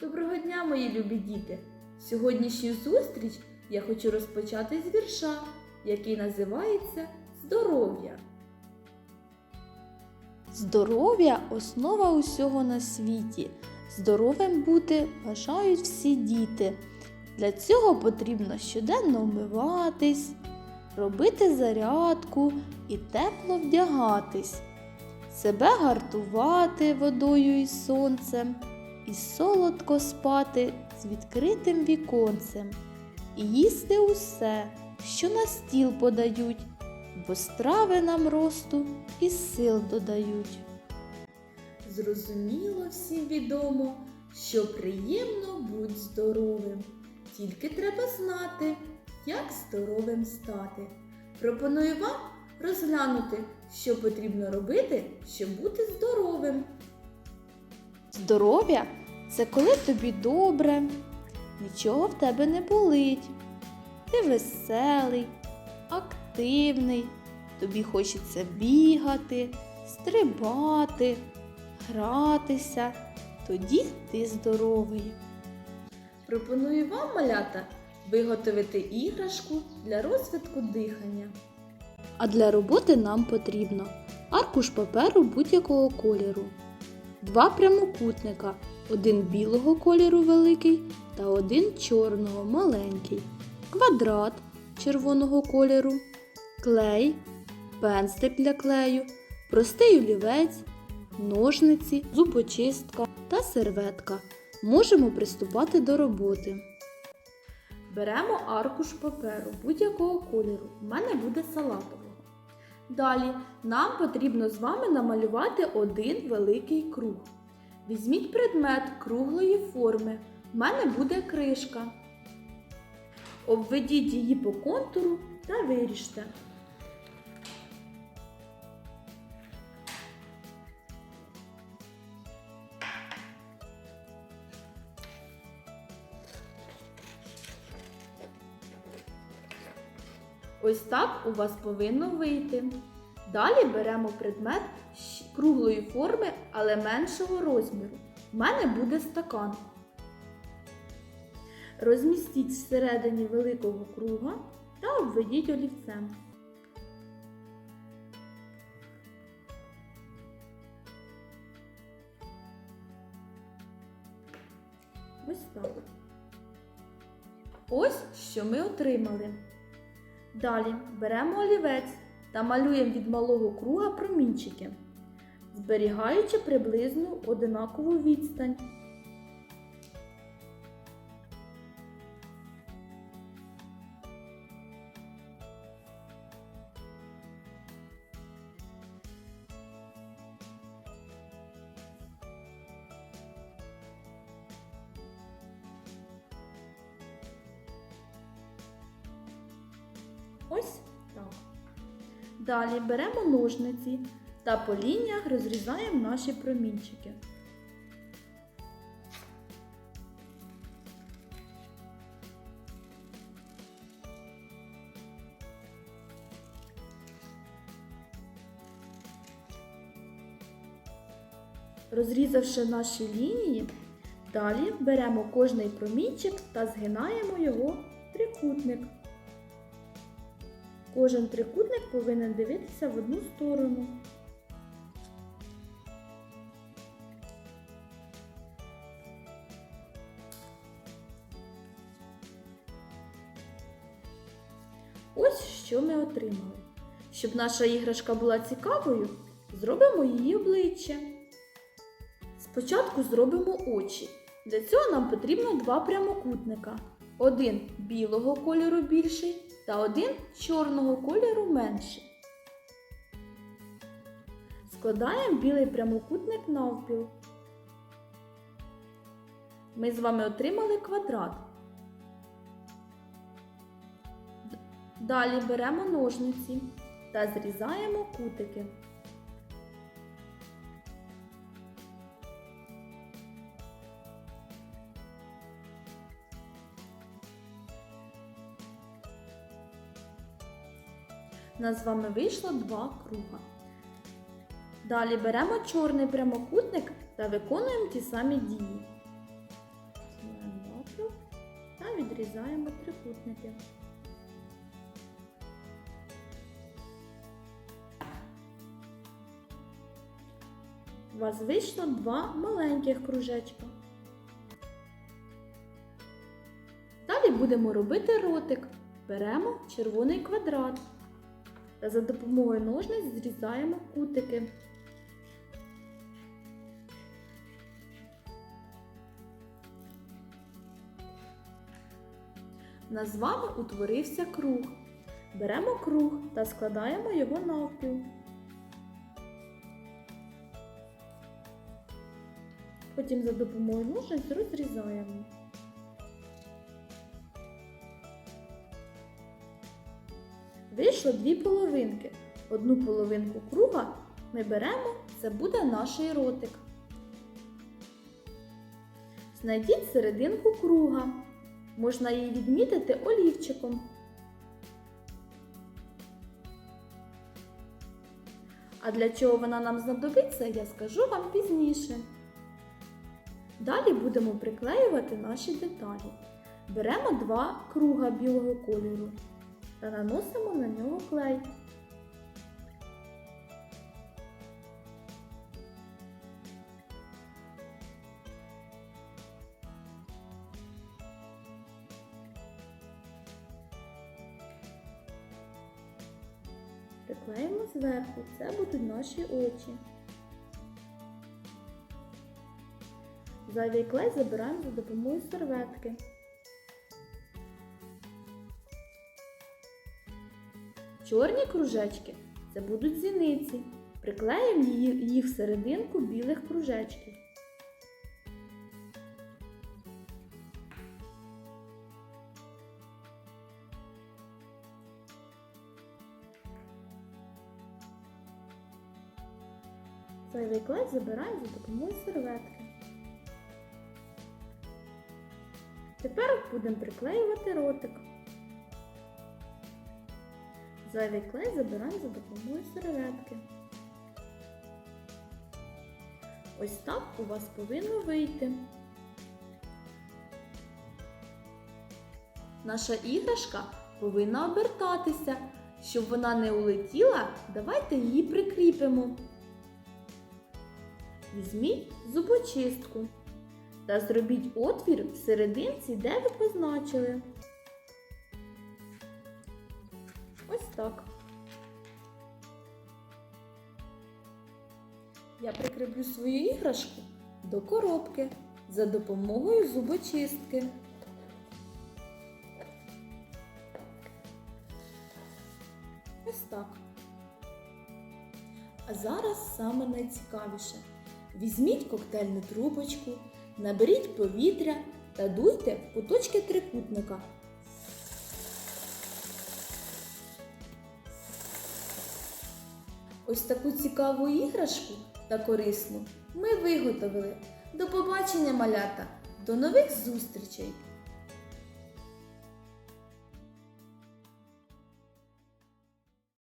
Доброго дня, мої любі діти! Сьогоднішню зустріч я хочу розпочати з вірша, який називається Здоров'я. Здоров'я основа усього на світі. Здоровим бути бажають всі діти. Для цього потрібно щоденно вмиватись, робити зарядку і тепло вдягатись, себе гартувати водою і сонцем, і солодко спати з відкритим віконцем, і їсти усе, що на стіл подають, бо страви нам росту і сил додають. Зрозуміло всім відомо, що приємно будь здоровим. Тільки треба знати, як здоровим стати. Пропоную вам розглянути, що потрібно робити, щоб бути здоровим. Здоров'я це коли тобі добре, нічого в тебе не болить. Ти веселий, активний, тобі хочеться бігати, стрибати, гратися. Тоді ти здоровий. Пропоную вам, малята, виготовити іграшку для розвитку дихання. А для роботи нам потрібно аркуш паперу будь-якого кольору, два прямокутника, один білого кольору великий та один чорного маленький, квадрат червоного кольору, клей, пензлик для клею, простий олівець, ножниці, зубочистка та серветка. Можемо приступати до роботи. Беремо аркуш паперу будь-якого кольору. У мене буде салатового. Далі нам потрібно з вами намалювати один великий круг. Візьміть предмет круглої форми. У мене буде кришка. Обведіть її по контуру та виріжте. Ось так у вас повинно вийти. Далі беремо предмет круглої форми, але меншого розміру. У мене буде стакан. Розмістіть всередині великого круга та обведіть олівцем. Ось так. Ось що ми отримали. Далі беремо олівець та малюємо від малого круга промінчики, зберігаючи приблизно одинакову відстань. Ось так. Далі беремо ножниці та по лініях розрізаємо наші промінчики. Розрізавши наші лінії, далі беремо кожний промінчик та згинаємо його в трикутник. Кожен трикутник повинен дивитися в одну сторону. Ось що ми отримали. Щоб наша іграшка була цікавою, зробимо її обличчя. Спочатку зробимо очі. Для цього нам потрібно два прямокутника. Один білого кольору більший та один чорного кольору менший. Складаємо білий прямокутник навпіл. Ми з вами отримали квадрат. Далі беремо ножниці та зрізаємо кутики. У нас з вами вийшло два круга. Далі беремо чорний прямокутник та виконуємо ті самі дії. вирізаємо трикутники. У вас вийшло два маленьких кружечка. Далі будемо робити ротик. Беремо червоний квадрат та за допомогою ножниць зрізаємо кутики. У нас з вами утворився круг. Беремо круг та складаємо його навпіл. Потім за допомогою ножниць розрізаємо. Вийшло дві половинки. Одну половинку круга ми беремо, це буде наш ротик. Знайдіть серединку круга. Можна її відмітити олівчиком. А для чого вона нам знадобиться, я скажу вам пізніше. Далі будемо приклеювати наші деталі. Беремо два круга білого кольору наносимо на нього клей. Приклеїмо зверху, це будуть наші очі. Зайвий клей забираємо за допомогою серветки. Чорні кружечки це будуть зіниці. Приклеїмо їх серединку білих кружечків. Зайвий клей забираємо за допомогою серветки. Тепер будемо приклеювати ротик. Зайвий клей забираємо за допомогою серветки. Ось так у вас повинно вийти. Наша іграшка повинна обертатися. Щоб вона не улетіла, давайте її прикріпимо. Візьміть зубочистку та зробіть отвір в серединці, де ви позначили. Так. Я прикріплю свою іграшку до коробки за допомогою зубочистки. Ось так. А зараз саме найцікавіше. Візьміть коктейльну трубочку, наберіть повітря та дуйте куточки трикутника. Ось таку цікаву іграшку та корисну ми виготовили. До побачення, малята! До нових зустрічей!